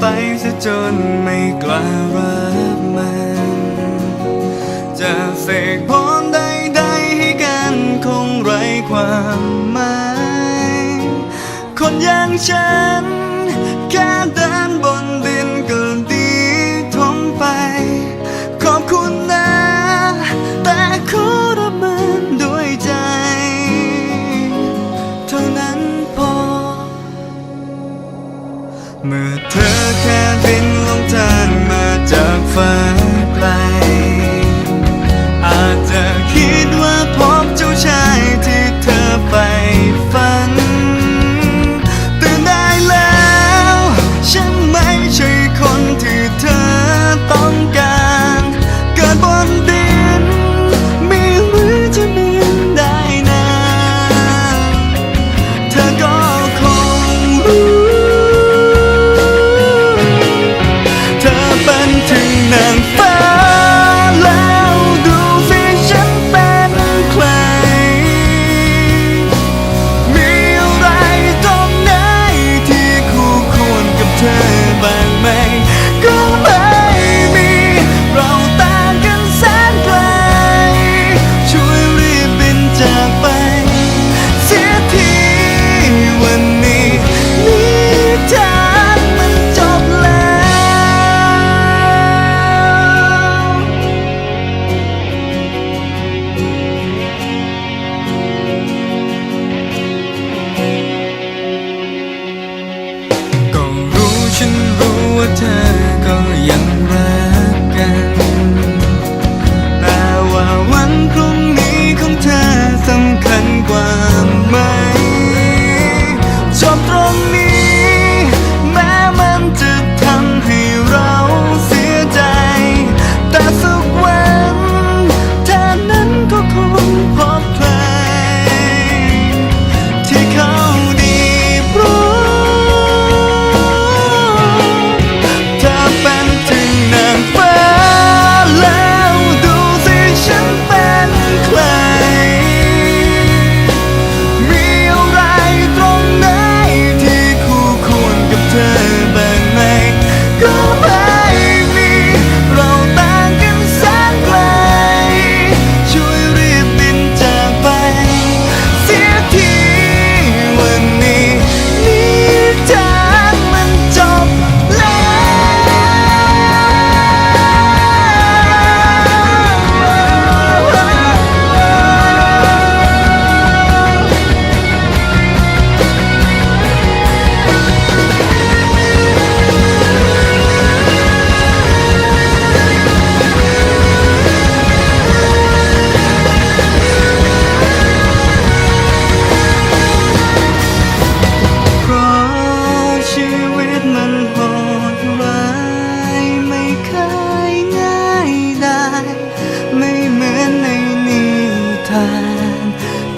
ไปซะจนไม่กล้ารับมัน จะเสกพรใดๆให้กันคงไร้ความหมาย คนอย่างฉันแค่ เมื่อเธอแค่บินลงทางมาจากฝัน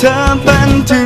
เธอเป็นถึง